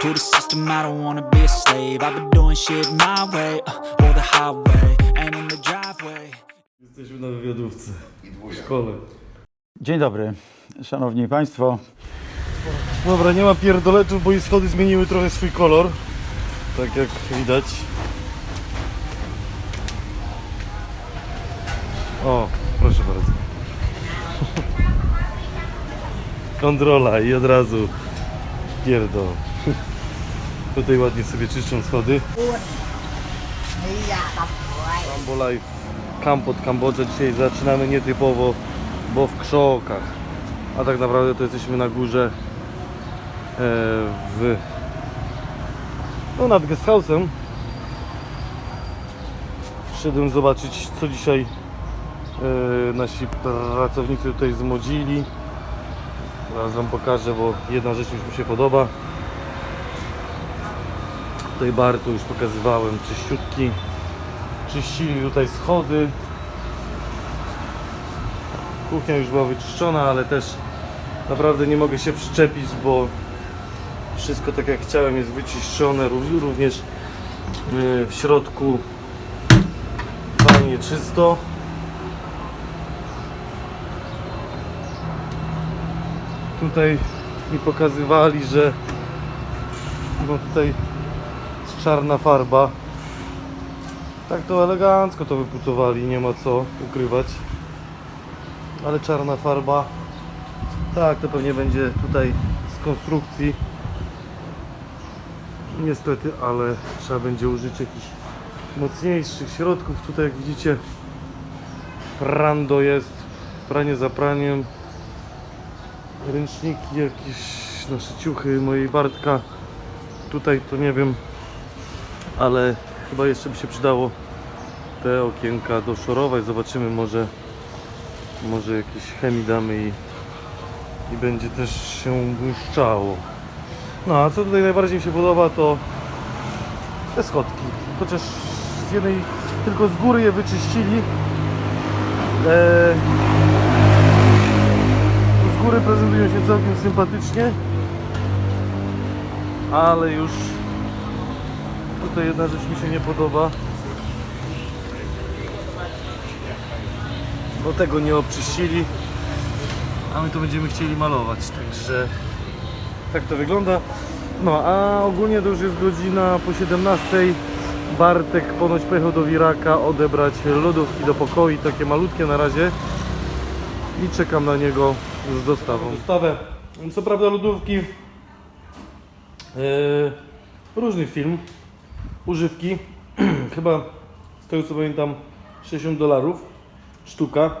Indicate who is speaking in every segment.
Speaker 1: To the system, I don't wanna be a slave. I've been doing shit my way, uh, or the highway, and in the driveway.
Speaker 2: Jesteśmy na wywiadówce w szkole.
Speaker 3: Dzień dobry, szanowni państwo.
Speaker 2: Dobra, nie ma pierdoletów, bo i schody zmieniły trochę swój kolor. Tak jak widać. O, proszę bardzo. Kontrola i od razu pierdol. Tutaj ładnie sobie czyszczą schody. Cambo Life. Dzisiaj zaczynamy nietypowo, bo w krzokach. A tak naprawdę to jesteśmy na górze e, w no nad guest house'em. Przyszedłem zobaczyć co dzisiaj e, nasi pracownicy tutaj zmodzili. Zaraz wam pokażę, bo jedna rzecz już mi się podoba. Tutaj bar to już pokazywałem, czyściutki. Czyścili tutaj schody. Kuchnia już była wyczyszczona, ale też naprawdę nie mogę się przyczepić, bo wszystko tak jak chciałem jest wyczyszczone, ró- również yy, w środku fajnie czysto. Tutaj mi pokazywali, że no tutaj czarna farba. Tak to elegancko to wypucowali, nie ma co ukrywać. Ale czarna farba. Tak, to pewnie będzie tutaj z konstrukcji. Niestety, ale trzeba będzie użyć jakichś mocniejszych środków. Tutaj jak widzicie prando jest, pranie za praniem. Ręczniki, jakieś nasze ciuchy mojej Bartka. Tutaj to nie wiem, ale chyba jeszcze by się przydało te okienka doszorować. Zobaczymy może może jakieś chemii damy i, i będzie też się błyszczało. No a co tutaj najbardziej mi się podoba to te schodki. Chociaż z jednej tylko z góry je wyczyścili. Eee, z góry prezentują się całkiem sympatycznie. Ale już tutaj jedna rzecz mi się nie podoba. bo tego nie obczyścili, a my to będziemy chcieli malować, także tak to wygląda. No, a ogólnie to już jest godzina po 17. Bartek ponoć pojechał do Wiraka odebrać lodówki do pokoi, takie malutkie na razie i czekam na niego z dostawą. Dostawę, co prawda lodówki, yy, różny film, używki, chyba z tego co pamiętam 60 dolarów sztuka.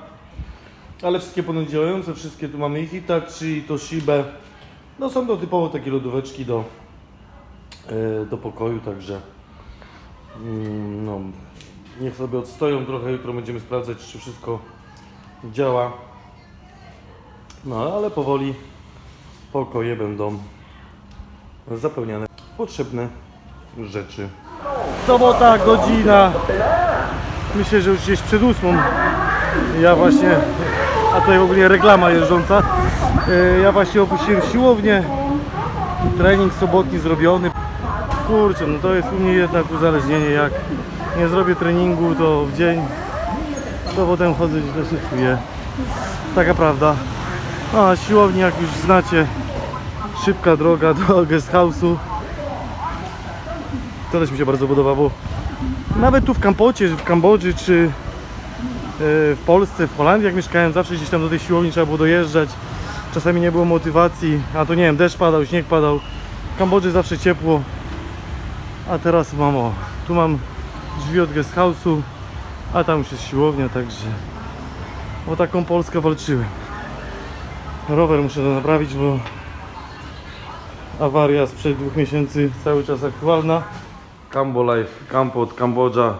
Speaker 2: Ale wszystkie ponad działające, wszystkie tu mamy i Hitachi, Toshibę. No są to typowo takie lodóweczki do, e, do pokoju, także mm, no, niech sobie odstoją trochę, jutro będziemy sprawdzać czy wszystko działa. No ale powoli pokoje będą zapełniane potrzebne rzeczy. Sobota, godzina Myślę, że już gdzieś przed ósmą. Ja właśnie, a tutaj ogólnie reklama jeżdżąca. E, Ja właśnie opuściłem siłownię. Trening sobotni zrobiony. Kurczę, no to jest u mnie jednak uzależnienie. Jak nie zrobię treningu, to w dzień, to potem chodzę źle się czuję. Taka prawda. No a siłowni, jak już znacie, szybka droga do guest house'u. To też mi się bardzo podoba, bo nawet tu w Kampocie, w Kambodży czy e, w Polsce, w Holandii jak mieszkałem, zawsze gdzieś tam do tej siłowni trzeba było dojeżdżać. Czasami nie było motywacji, a to nie wiem, deszcz padał, śnieg padał. W Kambodży zawsze ciepło. A teraz mam o, tu mam drzwi od guest house'u, a tam już jest siłownia, także o taką Polskę walczyłem. Rower muszę to naprawić, bo awaria sprzed dwóch miesięcy cały czas aktualna. Cambo Life, Campo od Kambodża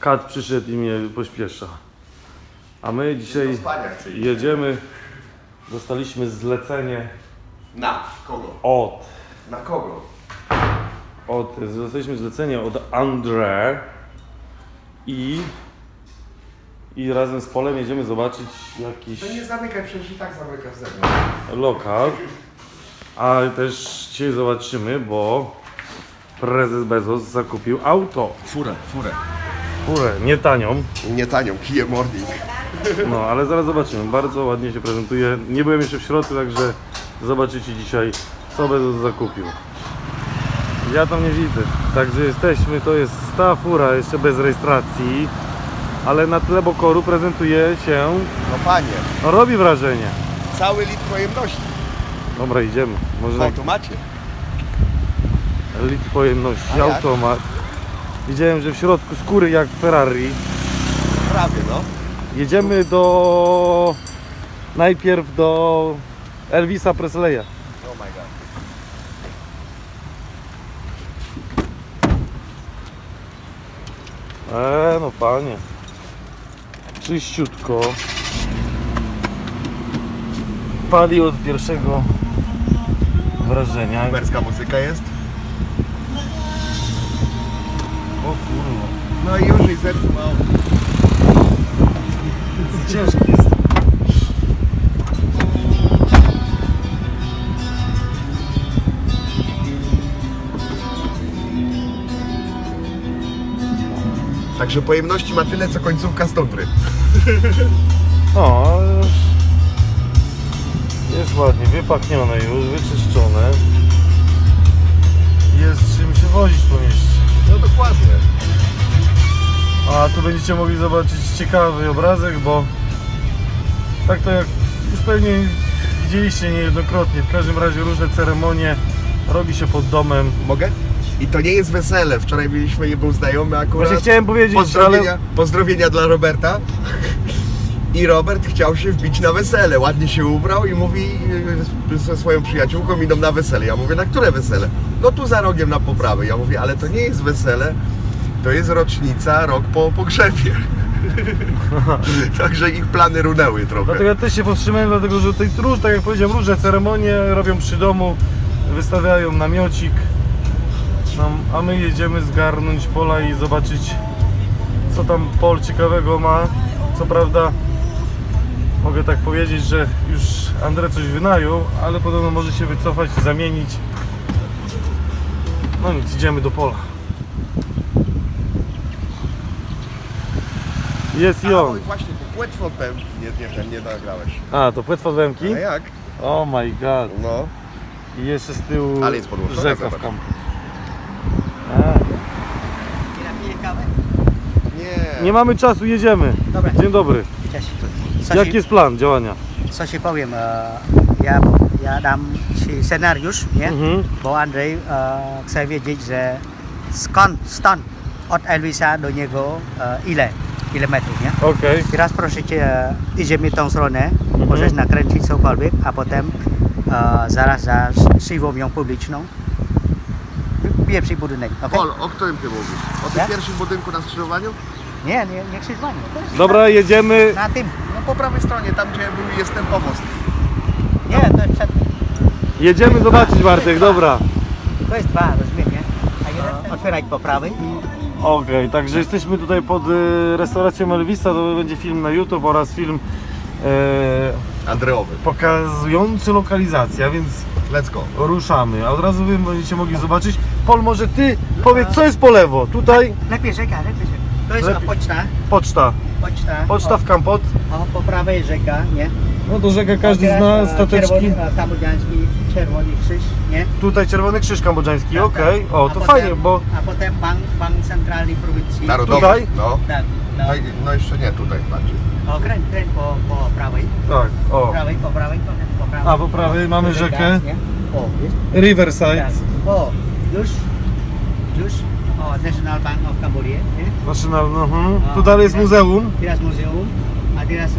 Speaker 2: Kat przyszedł i mnie pośpiesza. A my dzisiaj jedziemy. Dostaliśmy zlecenie
Speaker 4: Na kogo?
Speaker 2: od,
Speaker 4: Na kogo?
Speaker 2: od dostaliśmy zlecenie od Andre i i razem z Polem jedziemy zobaczyć jakiś
Speaker 4: To nie zamykaj, przecież i tak zamykasz ze mną.
Speaker 2: lokal. A też dzisiaj zobaczymy, bo prezes Bezos zakupił auto.
Speaker 4: Furę, furę.
Speaker 2: Furę, nie tanią,
Speaker 4: Nie tanią, kije morning.
Speaker 2: no ale zaraz zobaczymy. Bardzo ładnie się prezentuje. Nie byłem jeszcze w środku, także zobaczycie dzisiaj, co Bezos zakupił. Ja tam nie widzę. Także jesteśmy, to jest ta fura jeszcze bez rejestracji, ale na tle bokoru prezentuje się,
Speaker 4: No panie,
Speaker 2: no robi wrażenie.
Speaker 4: cały litr pojemności.
Speaker 2: Dobra, idziemy. Może
Speaker 4: W
Speaker 2: na
Speaker 4: automacie.
Speaker 2: Litr pojemności,
Speaker 4: A jak?
Speaker 2: automat. Widziałem, że w środku skóry jak Ferrari.
Speaker 4: Prawie, no.
Speaker 2: Jedziemy do... Najpierw do Elvisa Presleya.
Speaker 4: Oh my god.
Speaker 2: Eee, no panie. Czyściutko. Pali od pierwszego wrażenia.
Speaker 4: Numerska muzyka jest.
Speaker 2: O kurwa.
Speaker 4: No i już i zepsuł mało.
Speaker 2: Ciężki jest.
Speaker 4: Także pojemności ma tyle, co końcówka.
Speaker 2: No, ale już jest ładnie wypachnione już, wyczyszczone. Jest czym się wozić po mieście.
Speaker 4: No dokładnie.
Speaker 2: A tu będziecie mogli zobaczyć ciekawy obrazek, bo tak to jak już pewnie widzieliście niejednokrotnie, w każdym razie różne ceremonie robi się pod domem.
Speaker 4: Mogę? I to nie jest wesele. Wczoraj mieliśmy, nie był znajomy akurat.
Speaker 2: Właśnie chciałem powiedzieć,
Speaker 4: Pozdrowienia,
Speaker 2: ale
Speaker 4: pozdrowienia dla Roberta. I Robert chciał się wbić na wesele. Ładnie się ubrał i mówi y, ze swoją przyjaciółką idą na wesele. Ja mówię, na które wesele? No tu za rogiem na poprawę. Ja mówię, ale to nie jest wesele, to jest rocznica, rok po pogrzebie. Także ich plany runęły trochę.
Speaker 2: dlatego ja też się powstrzymałem, dlatego że tutaj róż, tak jak powiedziałem, różne ceremonie robią przy domu, wystawiają namiocik, no, a my jedziemy zgarnąć pola i zobaczyć co tam Pol ciekawego ma. Co prawda mogę tak powiedzieć, że już Andrzej coś wynajął, ale podobno może się wycofać, zamienić. No nic, idziemy do pola. Jest i on.
Speaker 4: właśnie, bo płetwo pępki nie, nie, nie nagrałeś.
Speaker 2: A, to płetwa Wemki?
Speaker 4: A jak?
Speaker 2: Oh my god.
Speaker 4: No.
Speaker 2: I jeszcze z tyłu
Speaker 4: Ale jest podłączona,
Speaker 2: rzeka w
Speaker 4: zobacz.
Speaker 2: kampu.
Speaker 4: Nie.
Speaker 2: Nie mamy czasu, jedziemy.
Speaker 5: Dobra.
Speaker 2: Dzień dobry.
Speaker 5: Cześć.
Speaker 2: Jaki jest plan działania?
Speaker 5: co ci powiem, e, ja, ja dam ci scenariusz, nie?
Speaker 2: Mhm.
Speaker 5: Bo Andrzej e, chce wiedzieć, że skąd, stąd od Elvisa do niego e, ile kilometrów, nie?
Speaker 2: Okej.
Speaker 5: Teraz proszę cię, e, idziemy tą stronę,
Speaker 2: Mhm.
Speaker 5: możesz nakręcić cokolwiek, a potem e, zaraz za siłą ją publiczną. Pierwszy budynek, ok?
Speaker 4: Pol, o którym ty mówisz? O tym
Speaker 5: Ja?
Speaker 4: pierwszym budynku na skrzyżowaniu?
Speaker 5: Nie, nie, się. To jest
Speaker 2: Dobra, jedziemy.
Speaker 5: Na tym.
Speaker 4: No po prawej stronie, tam gdzie był, jest ten pomost.
Speaker 5: Nie, to jest przed
Speaker 2: Jedziemy zobaczyć Bartek, dobra.
Speaker 5: To jest dwa, rozumiem, nie? A jeden otwierać po prawej
Speaker 2: Okej, także jesteśmy tutaj pod y, restauracją Elvisa, to będzie film na YouTube oraz film e,
Speaker 4: Andreowy.
Speaker 2: pokazujący lokalizację, a więc
Speaker 4: Let's go.
Speaker 2: ruszamy. A od razu wy będziecie mogli zobaczyć. Pol, może ty powiedz, co jest po lewo? Tutaj
Speaker 5: lepiej rzeka, lepiej rzeka. To jest
Speaker 2: Lepiej.
Speaker 5: poczta,
Speaker 2: poczta.
Speaker 5: poczta.
Speaker 2: Poczta w Kampot.
Speaker 5: O, o, po prawej rzeka, nie?
Speaker 2: No to rzeka każdy
Speaker 5: Teraz,
Speaker 2: zna,
Speaker 5: e,
Speaker 2: stateczki.
Speaker 5: Czerwony, e, kambodżański, czerwony krzyż, nie?
Speaker 2: Tutaj Czerwony Krzyż Kambodżański,
Speaker 5: Tak,
Speaker 2: okej.
Speaker 5: tak.
Speaker 2: O,
Speaker 5: A
Speaker 2: to
Speaker 5: potem-
Speaker 2: fajnie, bo
Speaker 5: A potem bank, bank centralny prowincji.
Speaker 4: Narodowy.
Speaker 2: Tutaj?
Speaker 4: No.
Speaker 5: Tak, no.
Speaker 4: No, i, no jeszcze nie tutaj bardziej.
Speaker 5: O, kręć, kręć po, po prawej.
Speaker 2: tak,
Speaker 5: Po
Speaker 2: o.
Speaker 5: prawej, po prawej, potem po prawej.
Speaker 2: A po prawej mamy
Speaker 5: Rzeka,
Speaker 2: rzekę
Speaker 5: nie? O, jest.
Speaker 2: Riverside.
Speaker 5: Tak. O, już, już. O, National Bank of Cambodia, nie?
Speaker 2: National, mhm.
Speaker 5: A,
Speaker 2: Tu dalej jest
Speaker 5: teraz-
Speaker 2: muzeum.
Speaker 5: Teraz muzeum, a teraz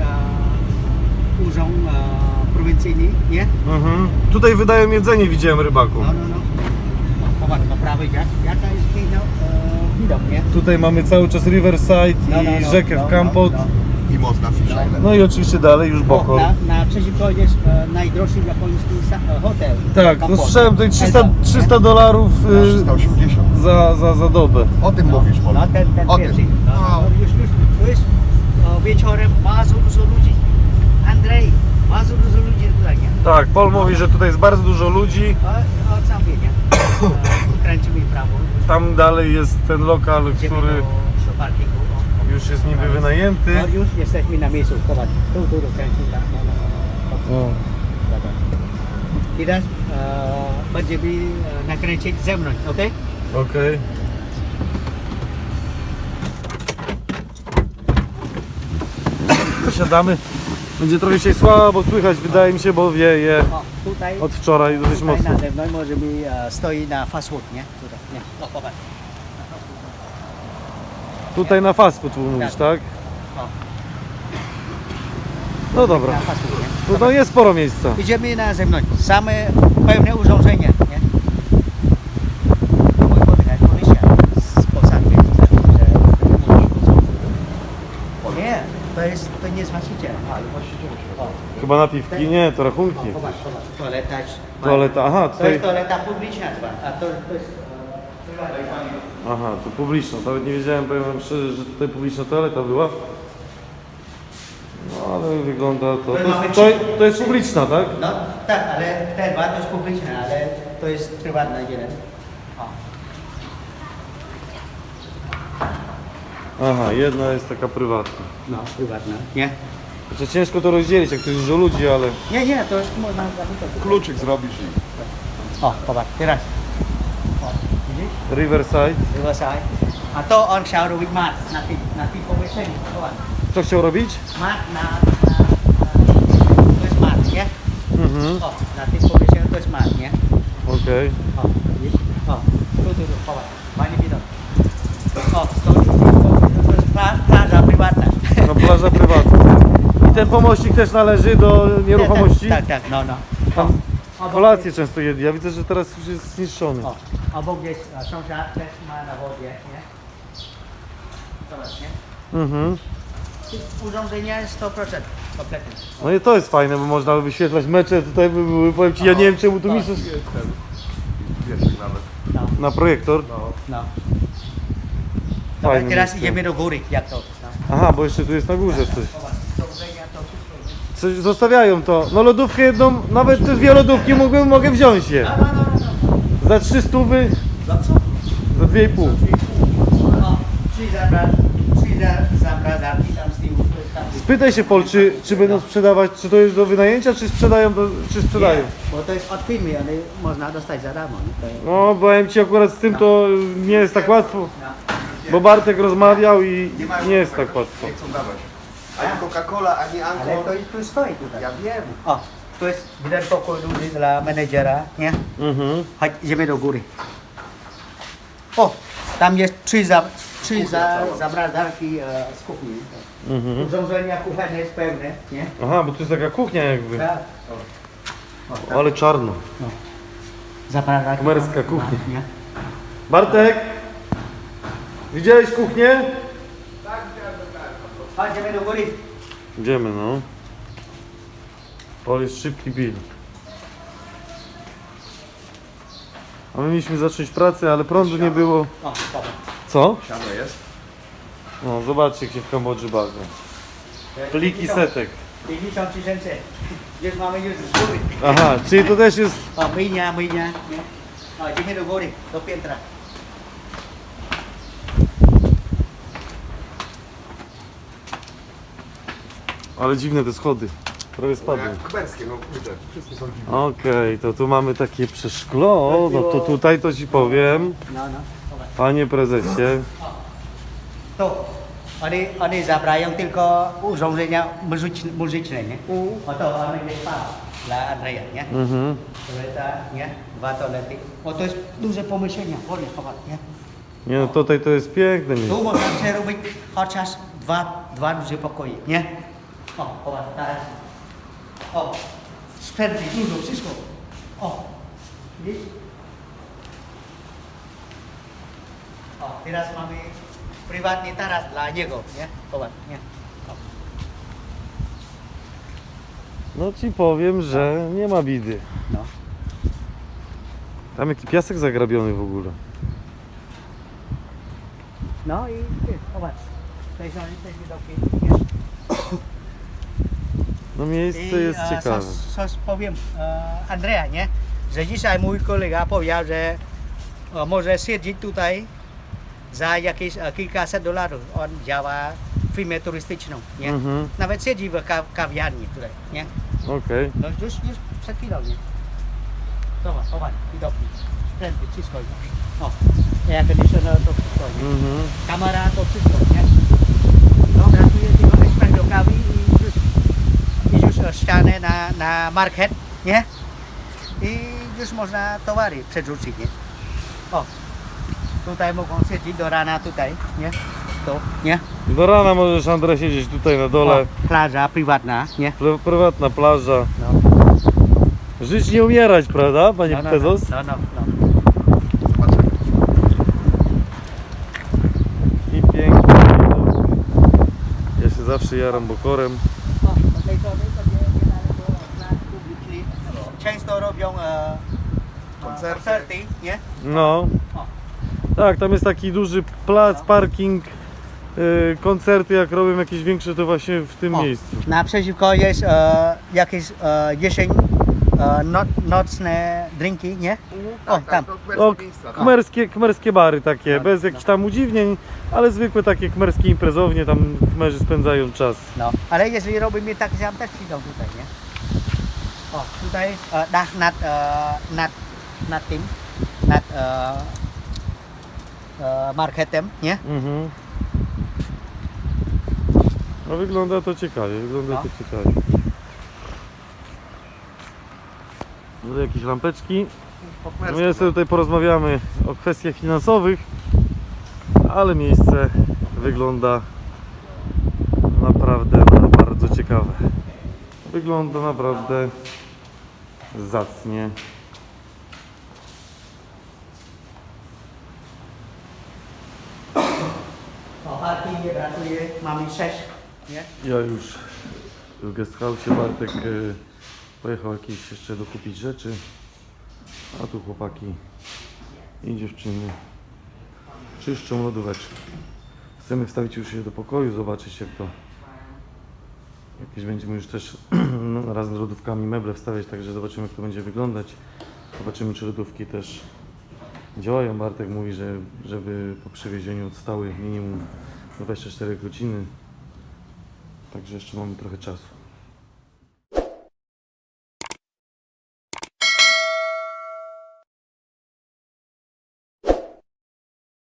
Speaker 5: uh, urząd uh, prowincyjny, nie?
Speaker 2: Mhm. Tutaj wydają jedzenie, widziałem rybaku.
Speaker 5: No, no, no. Popatrz, po prawej jak, jaka jest kino, uh, widok, nie?
Speaker 2: Tutaj mamy cały czas Riverside
Speaker 5: No, no,
Speaker 2: i
Speaker 5: no,
Speaker 2: rzekę
Speaker 5: no,
Speaker 2: w Kampot.
Speaker 5: no,
Speaker 4: I można Fish Island.
Speaker 2: No i oczywiście dalej już Bohol.
Speaker 5: Na, naprzeciwko jest e, najdroższy japoński e, hotel.
Speaker 2: Tak, no
Speaker 5: Kampot.
Speaker 2: słyszałem tutaj 300,
Speaker 5: Elton, nie?
Speaker 2: 300 dolarów
Speaker 4: Na
Speaker 2: y,
Speaker 4: 380.
Speaker 2: za, za, za dobę.
Speaker 4: O tym mówisz, Paul.
Speaker 5: No ten, ten
Speaker 4: O
Speaker 5: pierwszy.
Speaker 4: tym.
Speaker 5: No, no, już, już, to jest e, wieczorem bardzo dużo ludzi. Andrzej, bardzo dużo ludzi tutaj, nie?
Speaker 2: Tak, Paul mówi, że tutaj jest bardzo dużo ludzi.
Speaker 5: O, o sam wie, nie? E, Kręcimy w prawo.
Speaker 2: Tam dalej jest ten lokal,
Speaker 5: Idziemy
Speaker 2: który
Speaker 5: do, do parkingu. O, o.
Speaker 2: już jest niby wynajęty.
Speaker 5: No już jesteśmy na miejscu, zobacz. Tu, tu, tu kręcimy. Tak, no, no, no.
Speaker 2: O.
Speaker 5: Dobra. Teraz e, będziemy e, nakręcić ze mną, okej?
Speaker 2: Okej. Siadamy. Będzie trochę się słabo słychać, wydaje mi się, bo wieje
Speaker 5: O, tutaj,
Speaker 2: od wczoraj dosyć
Speaker 5: tutaj
Speaker 2: mocno.
Speaker 5: nade mną możemy e, stoi na fast food, nie? Tutaj, nie? O, popatrz.
Speaker 2: Tutaj na fast food mówisz, tak?
Speaker 5: O,
Speaker 2: No dobra.
Speaker 5: na fast food, nie?
Speaker 2: No to jest sporo miejsca.
Speaker 5: Idziemy na zewnątrz. Same pełne urządzenia, nie? Mój podjechać policja z posady, że że- Nie, to jest, to nie jest właściciel. Ale właściciel. O,
Speaker 2: Chyba napiwki? Nie, to rachunki.
Speaker 5: popatrz, popatrz. Toaleta.
Speaker 2: Toaleta, aha,
Speaker 5: To
Speaker 2: tutaj.
Speaker 5: jest toaleta publiczna chyba, a to, to jest.
Speaker 2: Aha, to publiczna. Nawet nie wiedziałem, powiem wam szczerze, że tutaj publiczna toaleta była. No ale wygląda to. To, to, to jest publiczna, tak?
Speaker 5: No tak, ale te dwa to jest publiczne, ale to jest prywatna jeden. O.
Speaker 2: Aha, jedna jest taka prywatna.
Speaker 5: No, prywatna. Nie?
Speaker 2: Znaczy ciężko to rozdzielić, jak to jest dużo ludzi, ale...
Speaker 5: Nie, nie, to jest można.
Speaker 4: Kluczyk zrobisz i...
Speaker 5: O, popatrz, teraz. O, widzisz?
Speaker 2: Riverside.
Speaker 5: Riverside. A to on chciał robić mat na tym, na tym pomieszczeniu. Zobacz.
Speaker 2: Co chciał robić?
Speaker 5: Mat na, na, na, to jest mat, nie?
Speaker 2: Mhm,
Speaker 5: O, na tym pomieszczeniu to jest mat, nie?
Speaker 2: okej.
Speaker 5: O, widzisz? O, tu, tu, tu, popatrz. Fajny widok. O, stoi, to jest pla- plaża prywatna.
Speaker 2: No plaża prywatna. Ten pomościk też należy do nieruchomości?
Speaker 5: Tak, tak, no, no.
Speaker 2: Tam kolację często jedli. Ja widzę, że teraz już jest zniszczony.
Speaker 5: O, obok jest e, sąsiad, też ma na wodzie, nie? Zobacz, nie?
Speaker 2: Mhm.
Speaker 5: Urządzenie 100% kompletnie.
Speaker 2: No i to jest fajne, bo można by wyświetlać mecze. Tutaj by były, powiem Ci, ja nie wiem czemu tu mistrzostw
Speaker 4: Wieszek nawet.
Speaker 5: No,
Speaker 2: na projektor.
Speaker 5: no. Dobra,
Speaker 2: Fajne
Speaker 5: teraz
Speaker 2: miejsce.
Speaker 5: idziemy do góry, jak to? No.
Speaker 2: Aha, bo jeszcze tu jest na górze coś.
Speaker 5: Zobacz, urządzenia to wszystko.
Speaker 2: Coś zostawiają to. No lodówkę jedną, nawet te dwie lodówki mogę, mogę wziąć je. Za trzy stówy,
Speaker 5: Za co?
Speaker 2: za dwie i pół. Spytaj się Pol, czy, czy będą sprzedawać, czy to jest do wynajęcia, czy sprzedają, do, czy sprzedają.
Speaker 5: Bo to jest od firmy, ale można dostać za darmo.
Speaker 2: No, powiem Ci akurat z tym to nie jest tak łatwo, bo Bartek rozmawiał i nie jest tak łatwo.
Speaker 4: Ani Coca-Cola, ani
Speaker 5: Ale to
Speaker 4: Anko.
Speaker 5: tu stoi tutaj.
Speaker 4: Ja wiem.
Speaker 5: O, to jest jeden pokój duży dla menedżera, nie?
Speaker 2: Mhm.
Speaker 5: Chodź, idziemy do góry. O, tam jest trzy, za, trzy za, zamrażarki e, z kuchni.
Speaker 2: Mhm.
Speaker 5: Urządzenia kuchenne jest pełne, nie?
Speaker 2: Aha, bo to jest taka kuchnia jakby.
Speaker 5: Tak. O, tak.
Speaker 2: Ale czarno.
Speaker 5: Zamrażarki.
Speaker 2: Kumerska
Speaker 5: tam,
Speaker 2: kuchnia. Bartek, widziałeś kuchnię?
Speaker 5: Chodź, idziemy do góry.
Speaker 2: Idziemy, no. Pol jest szybki Bill. A my mieliśmy zacząć pracę, ale prądu nie było.
Speaker 5: O, dobra.
Speaker 2: Co?
Speaker 4: Siano jest.
Speaker 2: No, zobaczcie, jak się w Kambodży bawią. Pliki setek.
Speaker 5: 50 tysięcy. Już mamy już z góry.
Speaker 2: Aha, czyli to też jest...
Speaker 5: O, myjnia, myjnia. Nie? O, idziemy do góry, do piętra.
Speaker 2: Ale dziwne te schody. Prawie spadłem.
Speaker 4: Jak kuberskie, no kurde. Wszystkie są dziwne.
Speaker 2: Okej, to tu mamy takie przeszklo. No to tutaj to ci powiem.
Speaker 5: No, no. Dobra.
Speaker 2: Panie prezesie.
Speaker 5: To, oni, oni zabrają tylko urządzenia muzyczne, muzyczne nie? O to mamy jest spa dla Andrzeja, nie?
Speaker 2: Mhm.
Speaker 5: Toaleta, nie? Dwa toalety. O, to jest duże pomieszczenie, wolno popatrz, nie?
Speaker 2: Nie no, tutaj to jest piękne miejsce.
Speaker 5: Tu można przerobić chociaż dwa, dwa duże pokoje, nie? O, popatrz, teraz. O, spędzi dużo, wszystko. O, widzisz? O, teraz mamy prywatny taras dla niego, nie? Zobacz, nie? O.
Speaker 2: No ci powiem, że nie ma bidy.
Speaker 5: No.
Speaker 2: Tam jaki piasek zagrabiony w ogóle.
Speaker 5: No i ty, zobacz. Tutaj są nie?
Speaker 2: No miejsce
Speaker 5: I,
Speaker 2: jest
Speaker 5: e,
Speaker 2: ciekawe.
Speaker 5: Co powiem e, Andrea, nie? Że dzisiaj mój kolega powiedział, że e, może siedzieć tutaj za jakieś e, kilkaset dolarów. On działa firmę turystyczną, nie?
Speaker 2: Mhm,
Speaker 5: Nawet siedzi w ka kawiarni tutaj, nie?
Speaker 2: okej.
Speaker 5: No już, już przed chwilą, nie? Zobacz, zobacz, widoki. Sprzęty, wszystko. O, air conditioner to wszystko, nie?
Speaker 2: Mhm.
Speaker 5: Kamera to wszystko, nie? No, brakuje tylko ekspres do kawy i już, już ścianę na, na market, nie? I już można towary przerzucić, nie? O, tutaj mogą siedzieć do rana tutaj, nie? To, nie?
Speaker 2: Do rana możesz Andrzej siedzieć tutaj na dole.
Speaker 5: O, plaża prywatna, nie?
Speaker 2: Pr- Prywatna plaża.
Speaker 5: No.
Speaker 2: Żyć nie umierać, prawda, panie
Speaker 5: no, no? No, no, no.
Speaker 4: Zobaczymy.
Speaker 2: I piękny widok. Ja się zawsze jaram bokorem.
Speaker 5: O, od tej strony to nie, nie należy na publiczny. Często robią e,
Speaker 4: Koncerty.
Speaker 5: koncerty, nie?
Speaker 2: No.
Speaker 5: O.
Speaker 2: Tak, tam jest taki duży plac, parking, yy, koncerty jak robią jakieś większe to właśnie w tym
Speaker 5: O.
Speaker 2: miejscu.
Speaker 5: Naprzeciwko jest e, jakieś e, jesień, e, no, nocne drinki, nie? O,
Speaker 4: Tak,
Speaker 5: tam.
Speaker 4: tak, to
Speaker 2: O,
Speaker 4: kmerskie miejsca, tak.
Speaker 2: kmerskie, kmerskie bary takie,
Speaker 5: No,
Speaker 2: bez jakichś tam udziwnień, ale zwykłe takie kmerskie imprezownie, tam kmerzy spędzają czas.
Speaker 5: No, ale jeśli robimy tak sam, też przyjdą tutaj, nie? O, tutaj e, dach nad, e, nad, nad tym, nad e, e, marketem, nie?
Speaker 2: Mhm. No wygląda to ciekawie, wygląda
Speaker 5: No.
Speaker 2: to ciekawie. Tutaj jakieś lampeczki. No my sobie tutaj porozmawiamy o kwestiach finansowych, ale miejsce wygląda naprawdę na bardzo ciekawe. Wygląda naprawdę zacnie.
Speaker 5: Mamy sześć, nie?
Speaker 2: Ja już w guest house Bartek e, pojechał jakieś jeszcze dokupić rzeczy, a tu chłopaki i dziewczyny czyszczą lodóweczki. Chcemy wstawić już się do pokoju, zobaczyć jak to jakieś będziemy już też no, razem z lodówkami meble wstawiać, także zobaczymy jak to będzie wyglądać. Zobaczymy czy lodówki też działają. Bartek mówi, że żeby po przywiezieniu odstały minimum 24 godziny. Także jeszcze mamy trochę czasu.